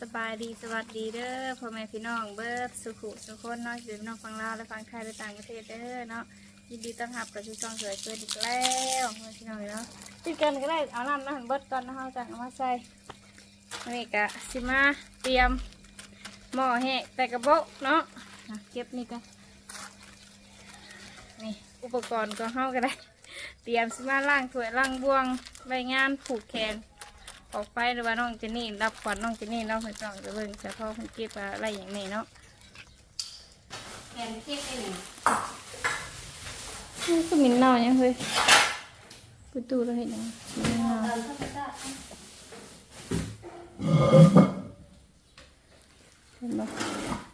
สบายดีสวัสดีเด้อพ่อแม่พี่น้องเบิร์ดสุขุสุขคนเนาะอยู่พี่น้องฟังลาวและฟังไทยและต่างประเทศเด้อเนาะยินดีต้อนรับกับที่ช่องเสือเกิดอีกแล้วพ่อแม่พี่น้องเนาะติดกันก็ได้เอาน้ำนะเบิร์ดก่อนนะเฮาจังเอามาใส่นนี้กะสิมาเตรียมหม้อแห้งแต่กระโบะเนาะอะเก็บนี่กันนี่อุปกรณ์ก็เฮาก็ได้ เตรียมสิมาล้างถ้วยล้างบวงใบงานผูกแขน ออกไปหรือว่าน้องเจนนี่รับขวัญน้องเจนนี่เนาะเพื่อนน้องจะเบิ่งจะพ่อเพิ่นเก็บอะไรอย่างนี้เนาะแกนเก็บไอ้หนึ่งนี่ก็มินเน่ายังเฮ้ยประตูเราเห็นยังมินเน่าเออเข้าไปได้เห็นบ่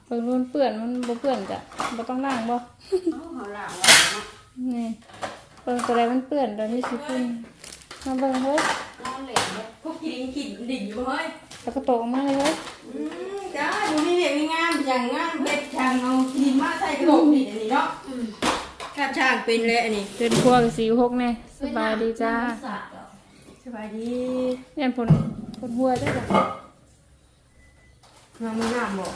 เบิ่งมันเปื่อนมันบ่เปื่อนจ้ะบ่ต้องล้างบ่เอาเขาหลังไว้เนาะนี่เบิ่งตัวใดมันเปื่อนตัวนี้สิคุณมาเบิ่งเฮ้ย นอนเหลวเนี่ยพวกกินกินดิ่งอยู่เฮ้ยแล้วก็โตกมาเลยเฮ้ยอืมจ้าอยู่นี่เนี่ยมีงามอย่างงามเพชรช่างเอาดินมาใส่กระโหลกดินอันนี้เนาะข้าช่างเป็นเลยอันนี้เดินครัวกสีหกแน่สบายดีจ้าสบายดีเรียนผลผลหัวได้จ้ะน้องมีน้ำบอก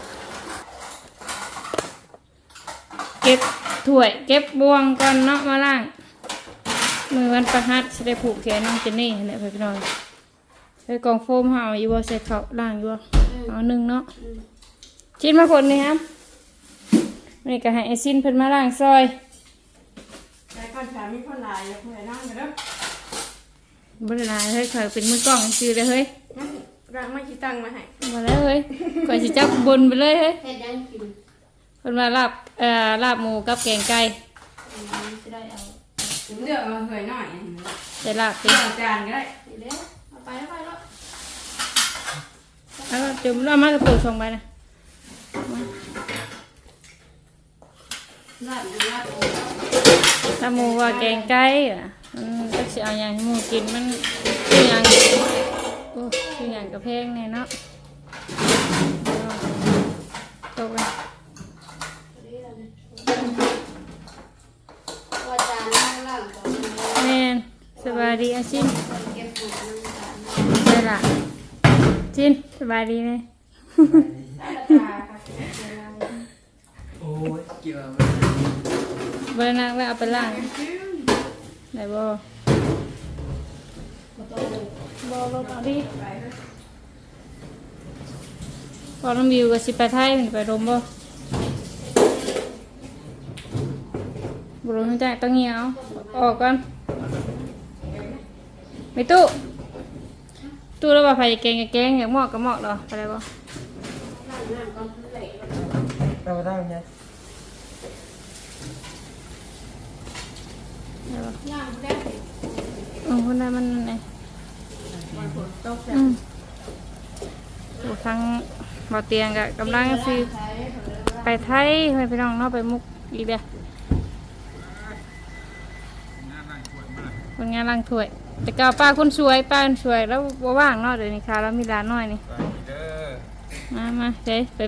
เก็บถ้วย เก็บบ่วงก่อนเนาะมาล้าง มือวันประหัดจะได้ผูกแขนน้องเจนนี่เนี่ยพี่น้องใส่กล่องโฟมเฮาอยู่บ่ใส่เขาล่างอยู่บ่เอาหนึ่งเนาะชิ้นมาคนนี่ครับนี่ก็ให้ไอซินเพิ่นมาล้างซอยใส่ก้อนชามีคนหลายอย่าเพื่อนนั่งกันเด้อบ่ได้หลายเฮ้ยข่อยเป็นมือกล้องซื่อเลยเฮ้ยนั่งรังไม่คิดตังค์มาให้มาแล้วเฮ้ยข่อยสิจับบนไปเลยเฮ้ยเฮ็ดยังกินเพิ่นมาลาบเอ่อลาบหมูกับแกงไก่จะได้เอา เลือกมาเคยหน่อยใส่ลาบติเลือกจานก็ได้เดี๋ยวเอาไปเอาไปแล้วแล้วก็จุ่มแล้วมากระปุกส่งไปนะลาดลาดโอ้ลาบหมูว่าแกงไก่อะมันก็สิเอาหยังให้หมูกินมันคือหยังโอ้คือหยังกระเพงเนี่ยเนาะตกเลย ว่าจานล่างล่างก่อน แม่น สบายดีอาชินเก็บหมดน้ำตาลได้ละชินสบายดีไหมโอ้ยเกี่ยวไหมเบอร์นักแล้วเอาไปล้างได้บ่บ่ลบเอาดิพอน้องบิวกับสิไปไทยมันไปรมบ่บ่รู้จักต้องเหี่ยวออกก่อน ไม่ตู้ตู้แล้วว่าไผจะแกงก็แกงอยากหมอกก็หมอกดอกไปได้บ่เราไปตั้งไงได้บ่ย่างได้อือคนนั้นมันไงตกอืมโอ้ทางบ่อเตียงก็กำลังสิใช้ไปไทยไปพี่น้องเนาะไปมุกอีกเดียวคนงานล้างถ้วย แต่ก็ป้าคนสวยป้าคนสวยแล้วบ่ว่างเนาะเดี๋ยวนี้ค่ะแล้วมีร้านน้อยนี่ ไปเด้อมามาเจ๊ไป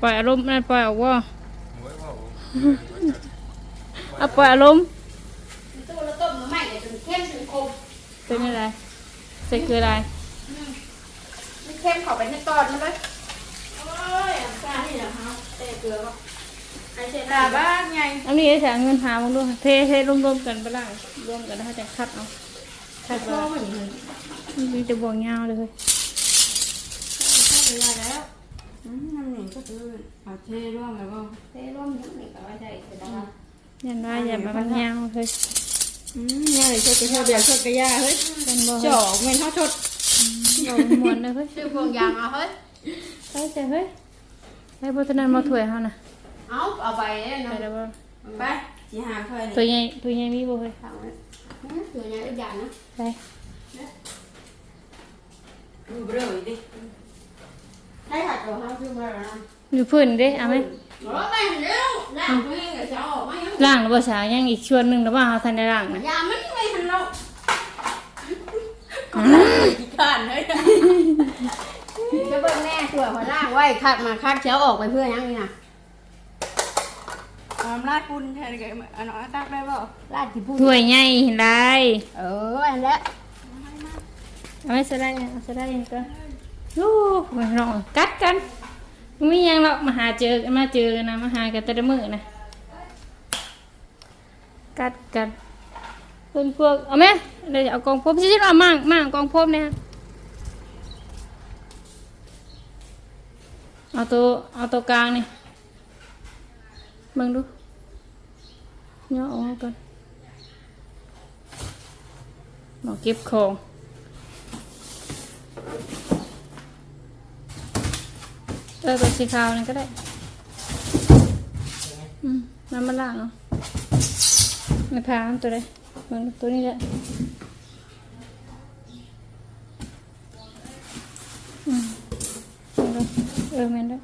ปล่อยอารมณ์นั่นปล่อยออกว่าโอ้ยว่าเอาปล่อยอารมณ์ตู้แล้วต้มน้ำใหม่เลยจนเข้มจนคมเป็นอะไรใส่เกลืออะไรไม่เข้มเข้าไปในตอนมันเลยโอ้ยอะกล้านี่เหรอฮะเตะเกลือป่ะไอ้เศษตาบ้านไง อันนี้จะเงินหามึงดูเทเทรวมๆกันไปล่างรวมกันแล้วเขาจะคัดเอา คัดพ่อว่าเหมือนกันมีแต่บวงยาวเลยเฮ้ยเวลาแล้วอืมน้ำหนึ่งก็คือเอาเทร่วมแล้วก็เทร่วมนิดหนึ่งก็ว่าได้เสร็จแล้วยันว่าอย่ามามันยาวเฮ้ยอืมเนี่ยเลยชดกระเทียมเบียร์ชดกระยาเฮ้ยเป็นบ่จ่อเงินเท่าชดบ่มวนเลยเฮ้ยชื่อพวงยางเอาเฮ้ยไปจ้ะเฮ้ยไปบนถนนมาถ้วยเฮานะเอาเอาไปเลยไปเนาะแล้วบ่ไปจีหาเพื่อนตัวใหญ่ตัวใหญ่มีบ่เฮ้ย ทำเลยตัวนี้อีกอย่างนะไปดูเรื่อยดิให้หัดตัวเขาคือมาแล้วนะอยู่พื้นเด้เอาไหมรถไปเร็วด่างตัวเองกับเจ้าออกมายังล่างแล้วบ่สาวยังอีกส่วนหนึงแล้วว่าเฮาทันได้ล่างนะยามันไม่ทันเราขี้ขานเลยจะเบิ่งแน่ เผื่อพอล่างไว้คักมาคักเจ้าออกไปเพื่อยังนี่นะอามราดปุนแทนกับอันน้องตักได้เปล่าลาดที่พูดถ้วยใหญ่เห็นได้เอออันแล้วเอาไว้สไลด์เอาสไลด์ก็โอ้ยน้องกัดกันไม่ยังหรอกมาหาเจอมาเจอกันนะมาหากันแต่ละมือนะกัดกันเพื่อนพวกเอาไหมเดี๋ยวเอากองพบชิชิเอามั่งมั่งกองพบเนี่ยเอาตัวเอาตัวกลางนี่ เบิ่งดูเนาะเอาออกก่อนหมอเก็บของเออตัวสีขาวนี่ก็ได้ อืมน้ำมันล่างเนาะไม่พามันตัวใดเหมือนตัวนี้แหละอืมเอาเล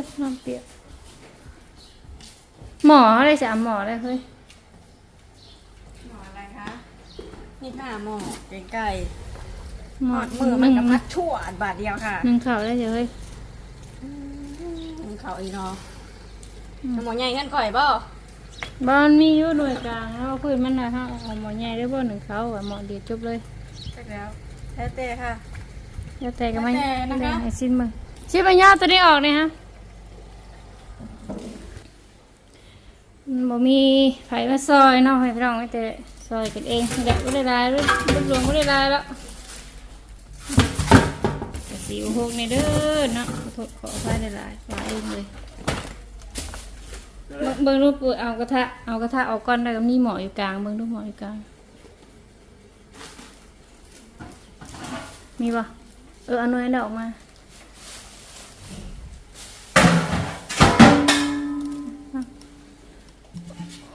ยเออแม่นด้วยน้ำเปียกน้ำเปียกหมออะไรจะหมออะไรเฮ้ยหมออะไรคะนี่ค่ะหมอไก่หหมมออดมือมันกับพัดชั่วบาทเดียวค่ะหนึ่งเข่าได้เดี๋ยวเฮ้ยมันเขาอีเนาะหมอใหญ่กันข่อยบ่บ้านมีอยู่หน่วยกลางแล้วพื้นมันนะฮะเอาหมอใหญ่ได้บ่หนึ่งเขาอะหมอเดียวจบเลยใช่แล้วแล้วแต่ค่ะแล้วแต่ก็ไม่แล้วแต่นะคะไอ้สิ้นมึงชิ้นปัญญาตัวนี้ออกเนี่ยฮะมัน บ่มีไผมาซอยเนาะให้พี่น้องไว้แต่ซอยกันเองเด็กก็ได้รายเลยรวบรวมก็ได้รายแล้วสีหกในเด้อเนาะขอขออภัยได้ลายลายเองเลยเบิ่งรูปเอากระทะเอากระทะเอาก้อนได้ก็มีหมออยู่กลางเบิ่งรูปหมออยู่กลางมีปะเออเอาหน่วยออกมา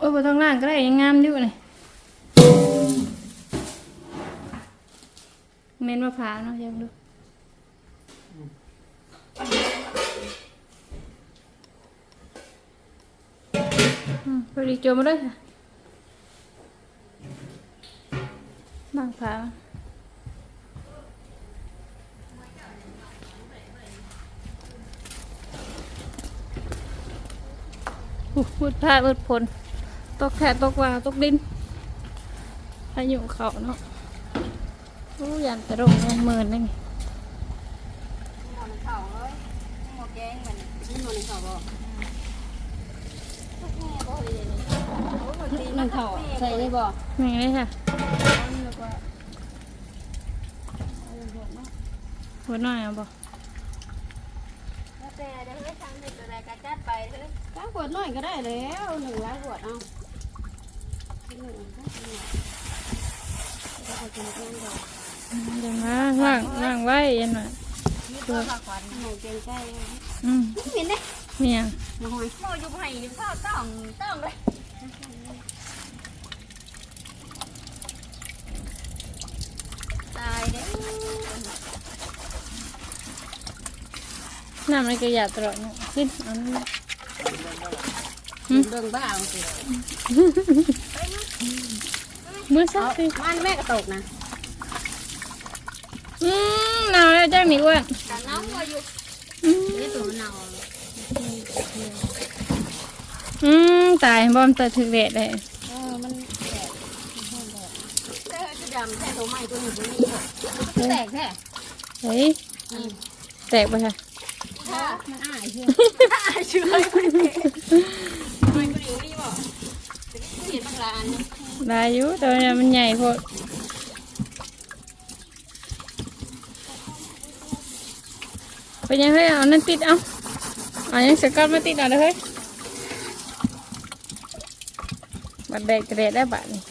อ้ยบนทางล่างก็ได้ยังงามอยู่นี่เมนมะพร้าวเนาะยังดูพอดีจมมาด้วยค่ะบางพร้าวอู้มืดผ้ามืดพล ตกแผดตกวาวตกดินพายุเขาเนาะโอ้ยันตะรงยันเมินนี่หมอในเขาเอ้ยหมอแกงมันนี่หมอในเขาบ่หนึ่งเขาใส่ได้บ่หนี่งเลยค่ะหัวหน่อยเอาบ่แล้วแต่เดี๋ยวให้ทำเป็นอะไรก็จัดไปเถอะก้าขวดหน่อยก็ได้แล้วหนึ่งร้อยขวดเอา นึ่งนึ่งนแกงนเดี๋ยวมาล่างล่างไว้ยันหน่อยตัวหวานหมูแกงไก่อืมเห็นไหมเนี่ยมาหอยหมอยู่ไผ่อยู่ข้าวต้องต้องเลยตายเด้อน้ำมันก็หยาตลอดเนขึ้นอันนี้เบิ่งบ้าเอาสิ มือซักสิมันแม่กระตกนะอืมหนาวแล้วจ้าหมีอ้วนแต่น้องมาอยู่อืมนี่ตัวมันเน่าอืมตายบอมตะถึกเด็ดเลยเออมันแตกแตกจะดำแท้ตัวใหม่ตัวหนึ่งตัวนี้แตกแท้เฮ้ยแตกไปค่ะมันอ้ายเชื่ออ้ายเชื่อไม่คนเดียวนี่บอกเห็นบางร้านเนี่ย ได้อยู่แตัวนี้มันใหญ่โพดไปยังเฮ้ยเอานั่นติดเอาเอายังสกัดมาติดเอาเลยเฮ้ยบัดแดกกระเด็ดได้บาทนี่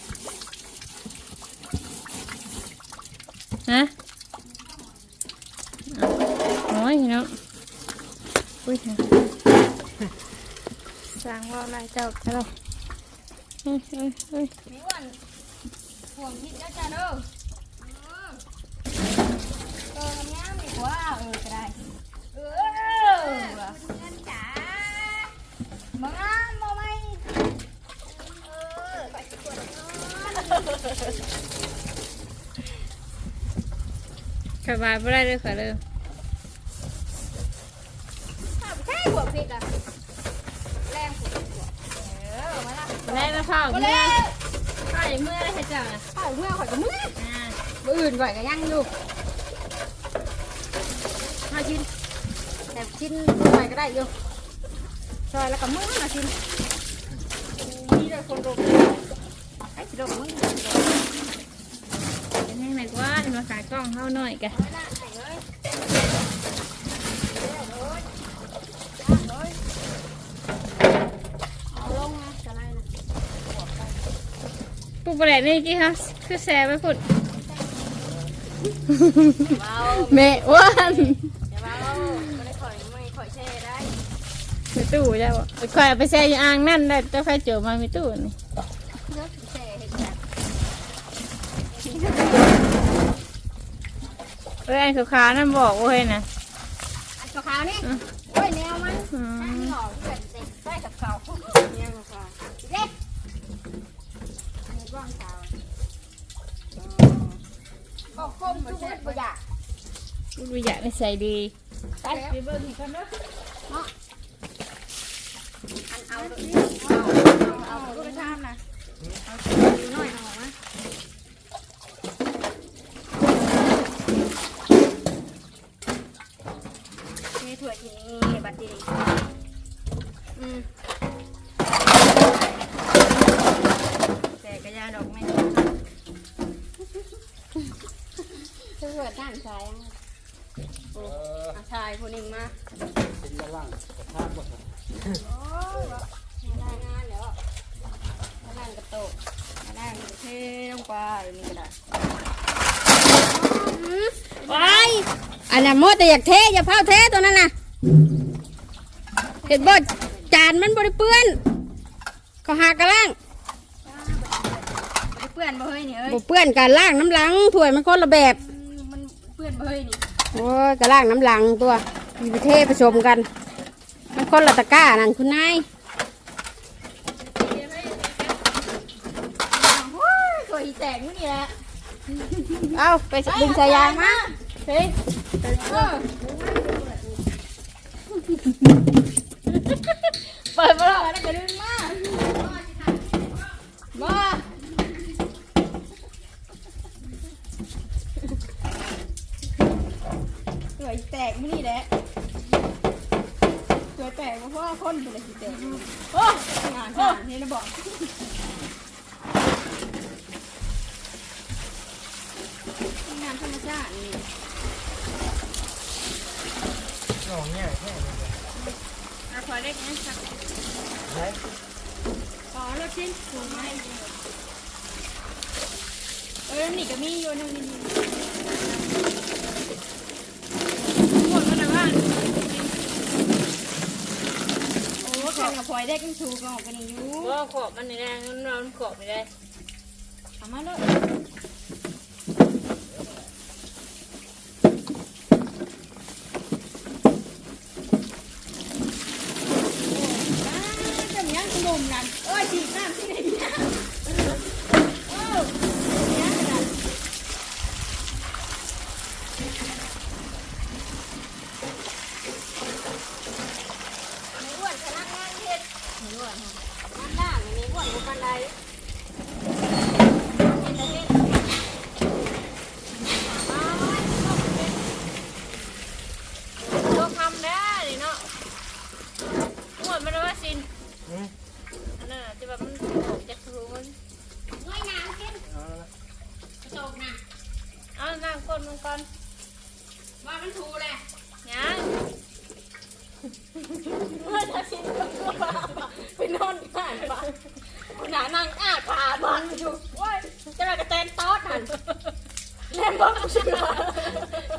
ฮะเอาน้อยเนาะอุ้ยสร้างว่าลายเจ้าเจ้า มีวันห่วงพิษนะจ๊ะเด้อเออทำงานดีกว่าเออก็ได้เออเงินจ๋ามามาไม่เออไปกดเงินสบายไม่ได้เลยค่ะเลยถ้าใช่หัวพิษอะ แรงสุดเออมาละได้แล้วค่ะมาเพื่แล้อนวอย่างเมื่อไรเฮ็ดจังอะเอ้าเมื่อข่อยก็มื้ออ่ามื้ออื่นข่อยก็ยังอยู่มาชิ้นแต่ชิ้นข่อยก็ได้อยู่ซอยแล้วก็มื้อมาชิ้นมีแต่คนรบไอ้สิโดกมื้อเป็นยังไงกว่ามาขายกล้องเฮาหน่อยกะ เอาลงนะจะไรนะ ปุ๊ บอะไรนี่กี่ฮะคือแซ่ไปพุ่นเบาแม่อ้วนอย่าเบาไม่ได้ข่อยไม่ข่อยแช่ได้ไปตู้ได้บ่ข่อยเอาไปแซ่อยู่อ่างนั่นได้แต่ใครเจอมามีตู้นี่เลือกแช่เห็ดแบบเอ้ยอันขาวๆนั่นบอกว่าเฮ้ยนะอันขาวๆนี่โอ้ยแนวมันอืนั่งมหล่อเพื่อนเด็กใส่กับเขาเนี่ยขาวๆเด็กมีบ้างขาวก็ค มทุกคนบ่อยากพูดวิอยากนิสัยดีไปไปเบิ่งนี่กันเนาะเนาะอันเอาเอาเอาเอาลูกไปทำนะเอาดูหน่อยเอาออกมานี่ถั่วที่นี่บัดดีอืมแต่กระยาดอกไม่ ถั่วด้านซ้ายอะเอออาชายคนหนึ่งมา เป็นกระลังกระทากบ่ครับโอ้ยไม่ได้งานแล้วมานั่งกระโตกมานั่งเทลงไปนี่ก็ได้ไปอันนั้นมดแต่อยากเทอย่าเผาเทตัวนั้นน่ะเห็นบ่จานมันบริเปื้อนเขาหากระล่างเปื้อนบ่เฮ้ยนี่เอ้ยเปื้อนการล่างน้ำหลังถ้วยมันคนละแบบมัน เปื้อนบ่เฮ้ยนี่โอ้ยกระล่างน้ำหลังตัวมีไปเทผสมกัน มันคนละตะกร้านั่นคุณนายตัวอีแตกนี่แหละเอาไปดึงสายยางมาเฮ้ยเออเปิดมาแล้วแล้วก็ดึงมามาตัวอีแตกมื้อนี่แหละตัวแตกเพราะว่า คนเป็นอะสิแตกโอ้งานงานนี่นะบอกงานธรรมชาตินี่น้องเนี่ยแค่นี้อะขอเล็กนะครับใช่อ๋อรถชิ้นถูกไหมเออนี่ก็มีอยู่นั่นนี่ หมดแล้วนะว่า โอ้แข่งกับพลอยได้กันถูกออกกันอยู่ว่าขอบมันนี่แดงมันร้อนขอบไม่ได้เอามาเลยจะมีอย่างงมนั่นโอ้ยฉีดน้ำที่ไหนเนี่ยโอ้ยเนี่ยขนาดไม่อ้วนขนาดงานเฮ็ดไม่อ้วนงานด่างอันนี้อ้วนกว่าปานใดเฮ็ดแต่เฮ็ดอ้าว ตัวทำได้นี่เนาะหม ดมันแล้วว่าสินอืมอันนั้นน่ะที่แบบมันออกจากรูมันงวยงามขึ้นเอาละกระโจกนะเอาน้ำก้นมันก่อนว่ามันถูแหละยังเมื่อจะชินกับตัวไปนอนบ้านบ้านคุณหานั่งอ้าขาบังอยู่ว้ยจะไปกระแตนต๊อดหันแล่นบ้องเชื่อ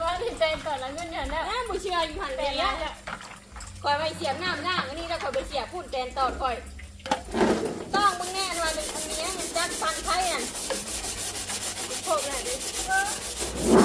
ว่าที่ใจก่อนแล้วเงินเนี่ยนะแม่บุเชื่ออยู่หันเลยนะ คอยไปเสียบน้ำหน้าอันนี้แล้วคอยไปเสียบพุ่นแตนตอดคอย ต้องมึงแน่นอนเป็นอันนี้มันจัดฟันไทยอะพวกเลยดิ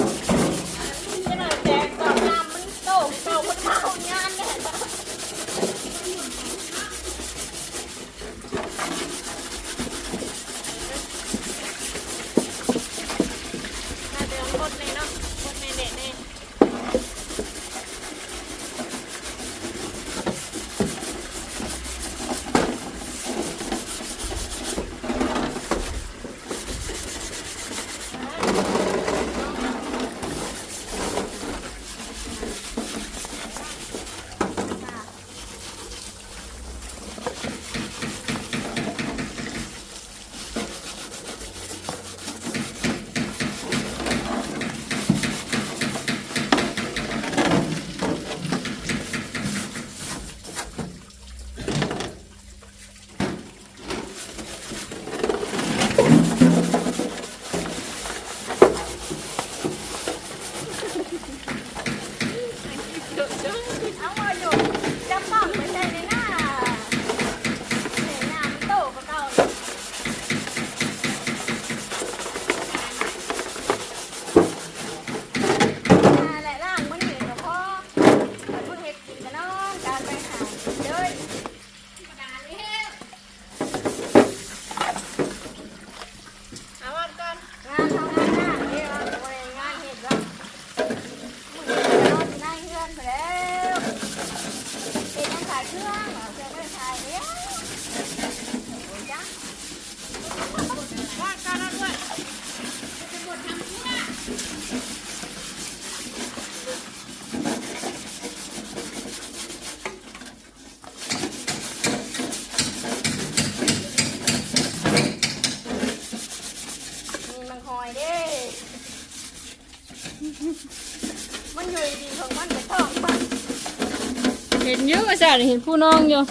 นเยอะมาจากเห็นผู้น้องอยู่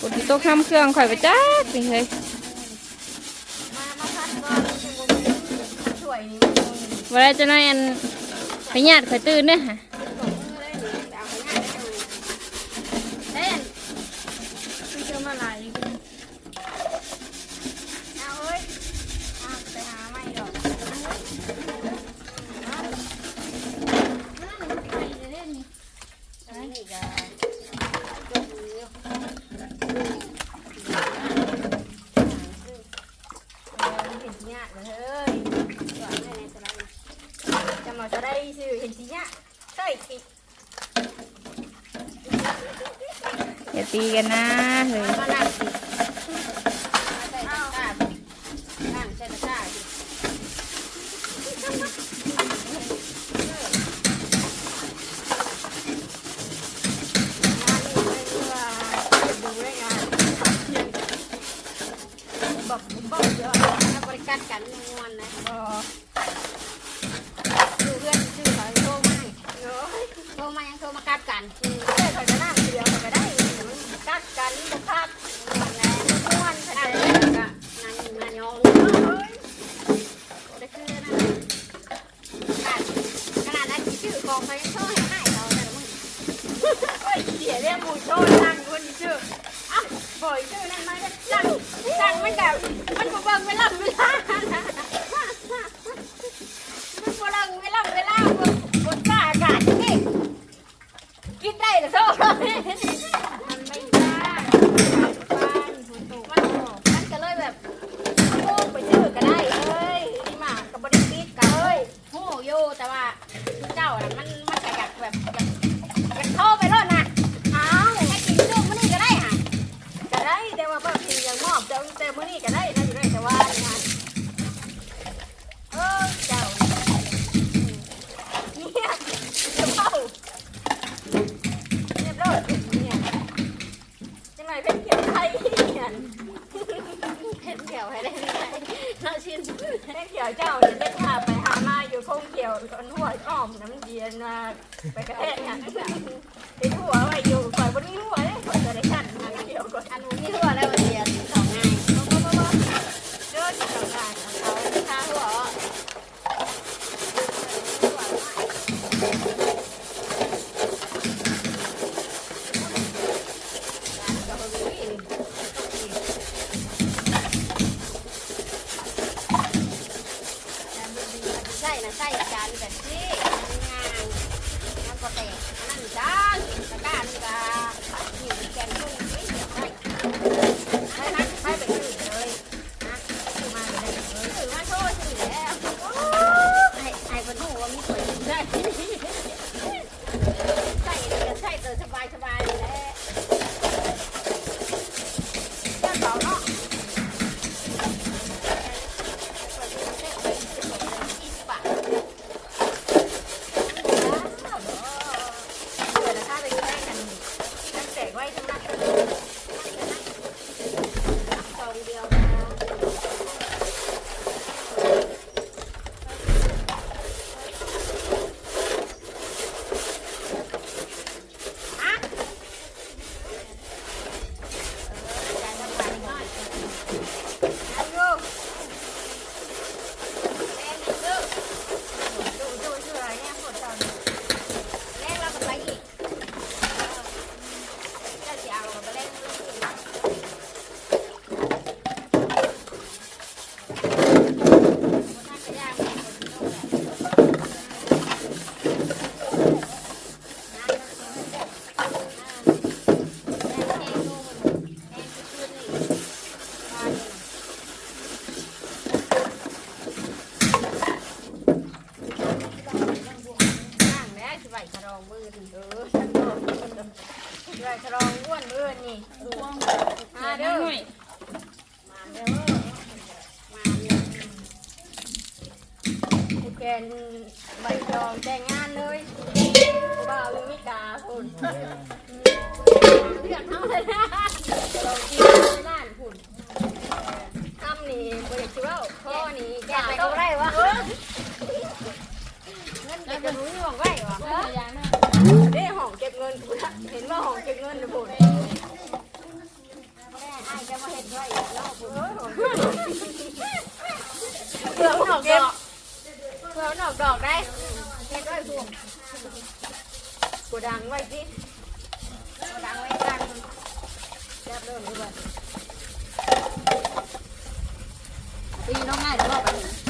ปกติโต๊ะข้ามเครื่องข่อยไปจ้าสิเฮ้ยมามาพัดนช่วยเว่าจะนายอันไปหยาดข่อยตื่นเนี่ยค่ะ ตีกันนะเลย มันแบบมันบ่เบิ่งเวลา แกนใบจองแต่งงานเลยบ่าวเลยไม่กาคุณเลือดเท่าเลยนะลองกินไม่ได้คุณคำนี่บริจิวข้อนี้แกไปก็ไรวะเงินเก็บรู้นี่หวังไว้วะได้ห้องเก็บเงินคุณเห็นว่าห้องเก็บเงินนะคุณจะมาเห็นไว้แล้วคุณเออห้องเก็บ จับเริ่มดีกว่าตีน้องง่ายแต่ว่าไปนี่อย่า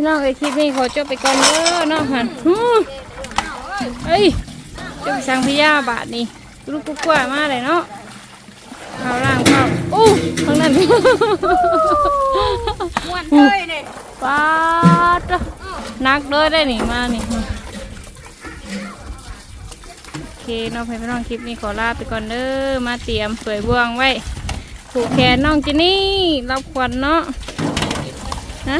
พื่อนพี่น้องเอ้ยคลิปนี้ขอจบไปก่อนเด้อเนาะหันฮู้เอ้ยเจะไปสั่งพิยาบาทนี่ลูกกุ๊กกว่ามาเลยเนาะข้าวล่างข้าวอู้ข้างนั้นม่วนเลยเนี่ยปาดเด้อนักเด้อได้นี่มานี่มาโอเคเน้องเพื่อนพี่น้องคลิปนี้ขอลาไปก่อนเด้อมาเตรียมเผยบ่วงไว้ผูกแขนน้องจินนี่รับขวัญเนาะฮะ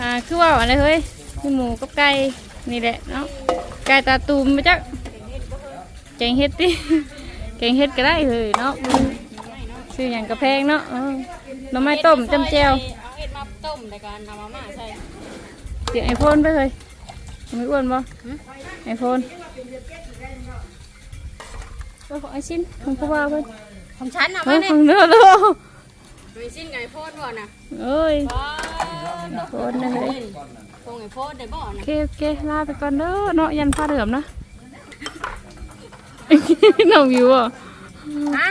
อ่าคือว่าอะไรเฮ้ยมีหมูกับไก่นี่แหละเนาะไก่ตาตูมไปจักแกงเฮ็ดดิแกงเฮ็ดก็ได้เลยเนาะชื่ออย่างกระแพงเนาะเออหน่อไม้ต้มจำแจวเอาเห็ดมาต้มในการทำมาม่าใช่เสียงไอโฟนไปเลยไม่อ้วนบ่ไอโฟนก็ของไอชินของผู้ว่าเพิ่นของฉันนะเฮ้มายเนี่ยของเนื้อเลย มีสิ้นไงโพดบ่น่ะเอ้ยว้าโฟนนะเฮ้ยคงไงโพดได้บ่โอน่ะเคโอเคลาไปก่อนเด้อเนาะยันฟ้าเหลือมนะน้องวิวอะฮะ